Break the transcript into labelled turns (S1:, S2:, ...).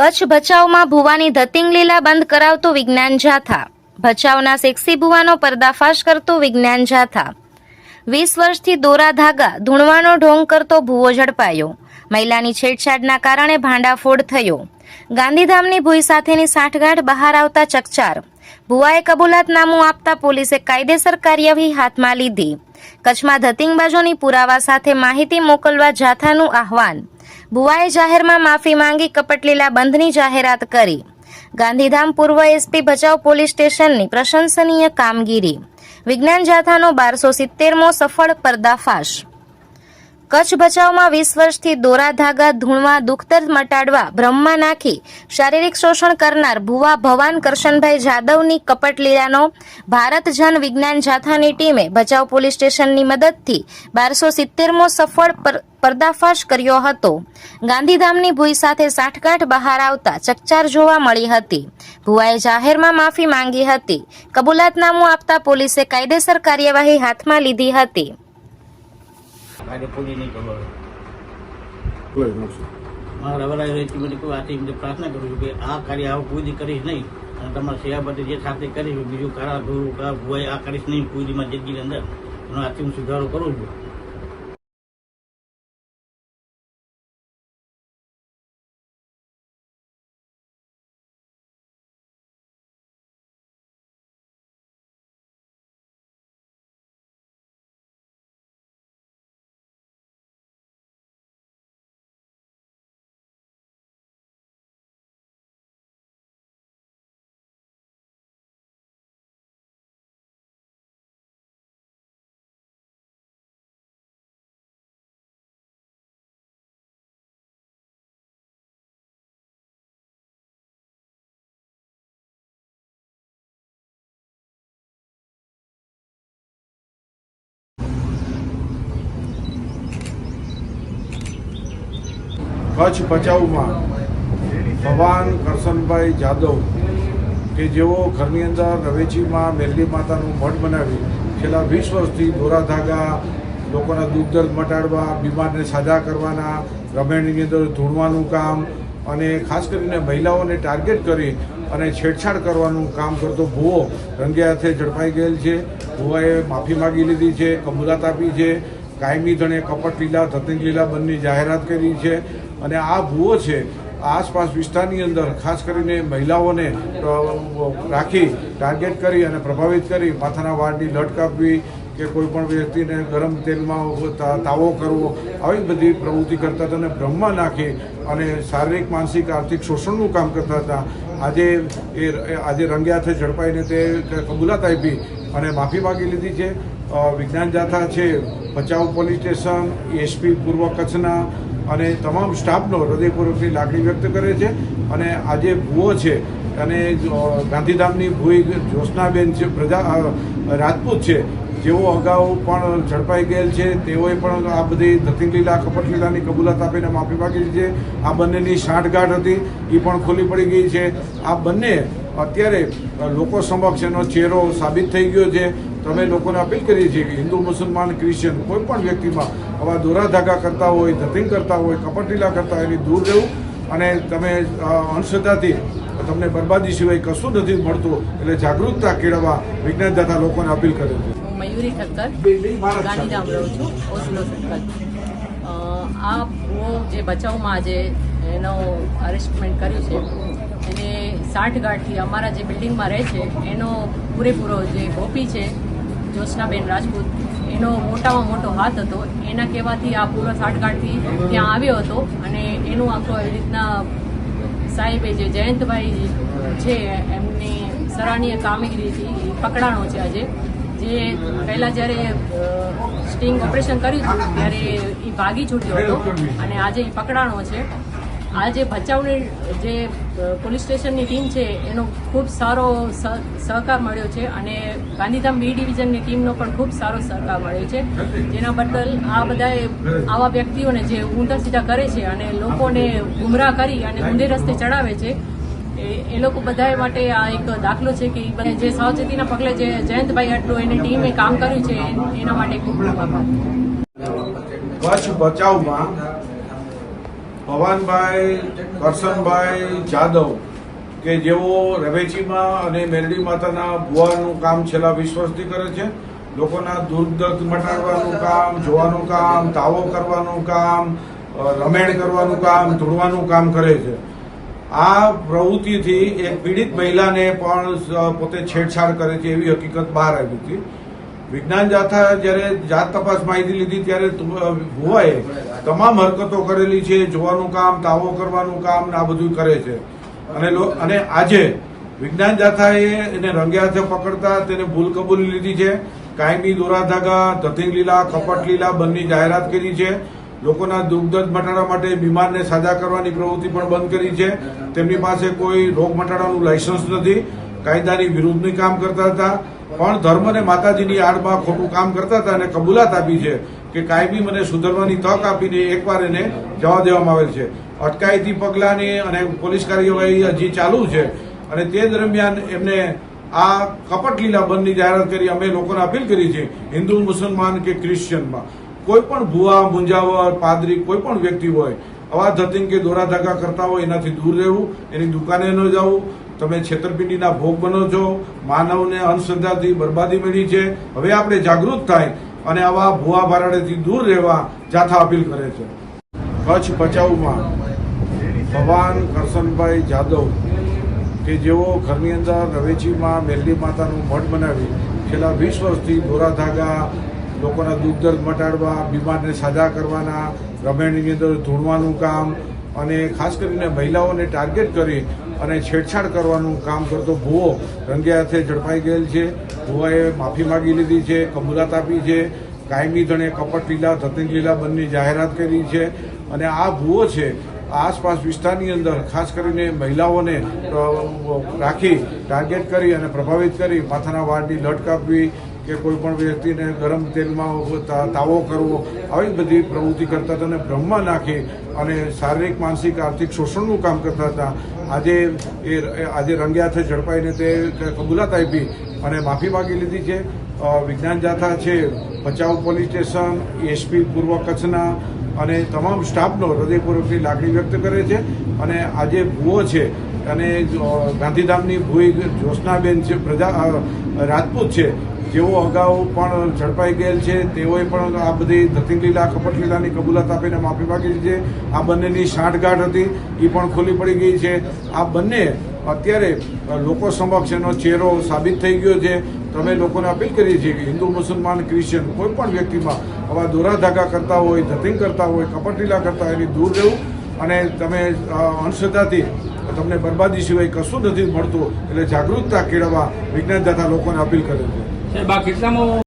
S1: કચ્છ ભચાઉમાં ભુવાની ધતિંગ લીલા બંધ કરાવતો વિજ્ઞાન જાથા. ભચાઉના સેક્સી ભુવાનો પર્દાફાશ કરતો વિજ્ઞાન જાથા. વીસ વર્ષથી દોરા ધાગા, ધૂણવાનો ઢોંગ કરતો ભૂવો ઝડપાયો. મહિલાની છેડછાડના કારણે ભાંડાફોડ થયો. ગાંધીધામની ભૂઈ સાથેની સાંઠગાંઠ બહાર આવતા ચકચાર. ભુવાએ કબૂલાતનામું આપતા પોલીસે કાયદેસર કાર્યવાહી હાથમાં લીધી. કચ્છમાં ધતિંગબાજોની પુરાવા સાથે માહિતી મોકલવા જાથાનું આહવાન. ભુવાએ જાહેરમાં માફી માંગી કપટલીલા બંધની જાહેરાત કરી. ગાંધીધામ પૂર્વ એસપી ભચાઉ પોલીસ સ્ટેશનની પ્રશંસનીય કામગીરી. વિજ્ઞાન જાથાનો બારસો સિત્તેરમો સફળ પર્દાફાશ. કચ્છ ભચાઉમાં વીસ વર્ષથી દોરા ધાગા ધૂણવા દુખતર મટાડવા બ્રહ્મમાં નાખી શારીરિક શોષણ કરનાર ભુવા ભવાન કરશનભાઈ જાદવની કપટલીલાનો ભારત જન વિજ્ઞાન જાથાની ટીમે ભચાઉ પોલીસ સ્ટેશનની મદદથી બારસો સિત્તેરમો સફળ પર- પર્દાફાશ કર્યો હતો. ગાંધીધામની ભૂઈ સાથે સાઠગાંઠ બહાર આવતા ચકચાર જોવા મળી હતી. ભુવાએ જાહેરમાં માફી માંગી હતી. કબૂલાતનામું આપતા પોલીસે કાયદેસર કાર્યવાહી હાથમાં લીધી હતી.
S2: આજે પૂરી નહીં કરો
S3: કોઈ નહોતું.
S2: મારા વડાએ એટલી બધી કોઈ આથી એમને પ્રાર્થના કરું છું કે આ કાર્ય આવું કોઈ કરીશ નહીં અને તમારા સેવા બધી જે સાથે કરીશ બીજું કારા ગુરુ કા ભુવાઈ આ કરીશ નહીં દીમાં જિંદગીની અંદર. એનો આથી હું સુધારો કરું છું.
S3: કચ્છ ભચાઉમાં ભવાન કરશનભાઈ જાદવ કે જેઓ ઘરની અંદર રવેચીમાં મેરલી માતાનું મઠ બનાવી છેલ્લા વીસ વર્ષથી દોરા ધાગા લોકોના દુઃખ દર્દ મટાડવા, બીમારને સાજા કરવાના, રમેણીની અંદર ધૂણવાનું કામ અને ખાસ કરીને મહિલાઓને ટાર્ગેટ કરી અને છેડછાડ કરવાનું કામ કરતો ભૂવો રંગે હાથે ઝડપાઈ ગયેલ છે. ભૂવાએ માફી માગી લીધી છે કબૂલાત આપી છે. કાયમી ધણે કપટ લીલા ધતંગ લીલા બંને જાહેરાત કરી છે અને આ ભૂવો છે, આસપાસ વિસ્તારની અંદર, ખાસ કરીને મહિલાઓને રાખી, ટાર્ગેટ કરી અને પ્રભાવિત કરી, માથાના વાળની લટ કાપવી કે કોઈ પણ વ્યક્તિને ગરમ તેલમાં તાવો કરવો, આવી બધી પ્રવૃત્તિ કરતા હતા અને બ્રહ્મા નાખી અને શારીરિક, માનસિક, આર્થિક શોષણનું કામ કરતા હતા. આજે એ આજે રંગે હાથે ઝડપાઈને તે કબૂલાત આપી અને માફી માગી લીધી છે. વિજ્ઞાન જાથા છે, ભચાઉ પોલીસ સ્ટેશન, એસપી પૂર્વ કચ્છના અને તમામ સ્ટાફનો હૃદયપૂર્વકની લાગણી વ્યક્ત કરે છે. અને આજે ભૂવો છે અને ગાંધીધામની ભૂઈ જ્યોત્સનાબેન છે, પ્રજા રાજપૂત છે. જેઓ અગાઉ પણ ઝડપાઈ ગયેલ છે, તેઓએ પણ આ બધી ધતિંગલીલા કપટલીલાની કબૂલાત આપીને માફી માગી છે. આ બંનેની સાંઠગાંઠ હતી એ પણ ખુલ્લી પડી ગઈ છે. આ બંને અત્યારે લોકો સમક્ષ એનો ચહેરો સાબિત થઈ ગયો છે. તમે લોકોને અપીલ કરીએ છીએ કે હિન્દુ મુસલમાન ક્રિશ્ચિયન કોઈ પણ વ્યક્તિમાં આવા દોરા ધાગા કરતા હોય ધતિંગ કરતા હોય કપટીલા કરતા એની દૂર રહેવું અને તમે અંધશ્રદ્ધાથી તમને બરબાદી સિવાય કશું નથી મળતું એટલે જાગૃતતા કેળવવા વિજ્ઞાન દાતા લોકોને અપીલ કરે છે
S4: મયુરી ઠક્કર ગાંધીધામ રહું છું ઓસ્લો આ હું જે બચાવમાં આજે એનો અરેસ્ટમેન્ટ કર્યું છે એને સાઠગાંઠથી અમારા જે બિલ્ડિંગમાં રહે છે એનો પૂરેપૂરો જે ગોપી છે જ્યોત્સનાબેન રાજપૂત, એનો મોટામાં મોટો હાથ હતો. એના કહેવાથી આ પૂરો સાઠગાંઠથી ત્યાં આવ્યો હતો અને એનું આખો એવી રીતના સાહેબે જે જયંતભાઈ છે, એમની સરાહનીય કામગીરીથી પકડાણો છે આજે. જે પહેલાં જ્યારે સ્ટિંગ ઓપરેશન કર્યું હતું, ત્યારે એ ભાગી છૂટ્યો હતો અને આજે એ પકડાણો છે. આજે ભચાઉની, જે પોલીસ સ્ટેશનની ટીમ છે, એનો ખૂબ સારો સહ- સહકાર મળ્યો છે અને ગાંધીધામ બી ડિવિઝનની ટીમનો પણ ખૂબ સારો સહકાર મળ્યો છે. જેના બદલ આ બધાએ આવા વ્યક્તિઓને જે ઊંધા સીધા કરે છે અને લોકોને ગુમરાહ કરી અને ઊંધે રસ્તે ચડાવે છે, એ લોકો બધા માટે આ એક દાખલો છે કે બધા જે સાવચેતીના પગલે જે જયંતભાઈ આટલું એની ટીમે કામ કર્યું છે, એના માટે ખૂબ ખૂબ આભાર.
S3: કચ્છ બચાવમાં ભવાનભાઈ, કરશનભાઈ, જાદવ કે જેઓ રવેચીમાં અને મેરડી માતાના ભુવાનું કામ છેલ્લા વીસ વર્ષથી કરે છે, લોકોના દુર્દર્દ મટાડવાનું કામ, જોવાનું કામ, તાવો કરવાનું કામ રમેણ કરવાનું કામ, ધૂળવાનું કામ કરે છે. આ પ્રવૃત્તિથી એક પીડિત મહિલાને પણ પોતે છેડછાડ કરે છે એવી હકીકત બહાર આવી હતી. વિજ્ઞાન જાથા જ્યારે જાત તપાસ માહિતી લીધી ત્યારે ભુવાએ તમામ હરકતો કરેલી છે, જોવાનું કામ તાવો કરવાનું કામ આ બધું કરે છે. અને અને આજે વિજ્ઞાન જાથાએ એને રંગે હાથે પકડતા તેને ભૂલ કબૂલી લીધી છે. કાયમી દોરાધાગા તથિંગ લીલા કપટ લીલા બંને જાહેરાત કરી છે. લોકોના દુઃખ મટાડવા માટે બીમારને સાજા કરવાની પ્રવૃત્તિ પણ બંધ કરી છે. તેમની પાસે કોઈ રોગ મટાડવાનું લાયસન્સ નથી. કાયદાની વિરુદ્ધની કામ કરતા હતા, પણ ધર્મ અને માતાજીની આડમાં ખોટું કામ કરતા હતા અને કબૂલાત આપી છે કે કાયમી મને સુધરવાની તક આપીને એકવાર એને જવા દેવામાં આવેલ છે. અટકાયતી પગલાંની અને પોલીસ કાર્યવાહી હજી ચાલુ છે અને તે દરમિયાન એમને આ કપટ લીલા બંધની જાહેરાત કરી અમે લોકોને અપીલ કરી છે, હિન્દુ, મુસલમાન કે ક્રિશ્ચિયનમાં. કોઈ પણ ભુવા, મુંજાવર, પાદરી, કોઈ પણ વ્યક્તિ હોય આવા ધતિંગ કે દોરા ધાગા કરતા હોય, એનાથી દૂર રહેવું, એની દુકાને ન જવું તમે છેતરપિંડીના ભોગ બનો છો, માનવને અંધશ્રદ્ધાથી બરબાદી મળી છે. હવે આપણે જાગૃત થાય અને આવા ભૂવા ભારાડેથી દૂર રહેવા જાથા અપીલ કરે છે. કચ્છ ભચાઉમાં ભવાન કરશનભાઈ જાદવ કે જેઓ ઘરની અંદર રવેચીમાં મેલડી માતાનું મઠ બનાવી છેલ્લા વીસ વર્ષથી ધોરા ધાગા લોકોના દુઃખ દર્દ મટાડવા, બીમારને સાજા કરવાના, રમેણીની અંદર ધૂણવાનું કામ અને ખાસ કરીને મહિલાઓને ટાર્ગેટ કરી અને છેડછાડ કરવાનું કામ કરતો ભુવો રંગે હાથે ઝડપાઈ ગયેલ છે. ભુવાએ માફી માગી લીધી છે કબૂલાત આપી છે. કાયમી ધણે કપટ લીલા ધતિંગ લીલા બંને જાહેરાત કરી છે. અને આ ભુવો છે, આસપાસ વિસ્તારની અંદર ખાસ કરીને મહિલાઓને રાખી, ટાર્ગેટ કરી અને પ્રભાવિત કરી, માથાના વાળની લટ કાપવી કે કોઈ પણ વ્યક્તિને ગરમ તેલમાં તાવો કરવો, આવી બધી પ્રવૃત્તિ કરતા હતા અને બ્રહ્મા નાખી અને શારીરિક, માનસિક, આર્થિક શોષણનું કામ કરતા હતા. આજે એ આજે રંગે હાથે ઝડપાઈને તે કબૂલાત આપી અને માફી માગી લીધી છે. વિજ્ઞાન જાથા છે, ભચાઉ પોલીસ સ્ટેશન, એસપી પૂર્વ કચ્છના અને તમામ સ્ટાફનો હૃદયપૂર્વકની લાગણી વ્યક્ત કરે છે. અને આજે ભૂવો છે અને ગાંધીધામની ભૂઈ જ્યોત્સનાબેન છે, પ્રજા રાજપૂત છે. જેઓ અગાઉ પણ ઝડપાઈ ગયેલ છે, તેઓએ પણ આ બધી ધતિંગલીલા કપટલીલાની કબૂલાત આપીને માફી માગી છે. આ બંનેની સાંઠગાંઠ હતી એ પણ ખુલ્લી પડી ગઈ છે. આ બંને અત્યારે લોકો સમક્ષ એનો ચહેરો સાબિત થઈ ગયો છે. તમે લોકોને અપીલ કરીએ છીએ કે હિન્દુ, મુસલમાન, ક્રિશ્ચિયન કોઈ પણ વ્યક્તિમાં આવા દોરા ધાગા કરતા હોય ધતિંગ કરતા હોય, કપટલીલા કરતા હોય, એની દૂર રહેવું અને તમે અંધશ્રદ્ધાથી તમને બરબાદી સિવાય કશું નથી મળતું, એટલે જાગૃતતા કેળવવા વિજ્ઞાન તથા લોકોને અપીલ કરે છે.
S5: સાહેબ આ કેટલામાં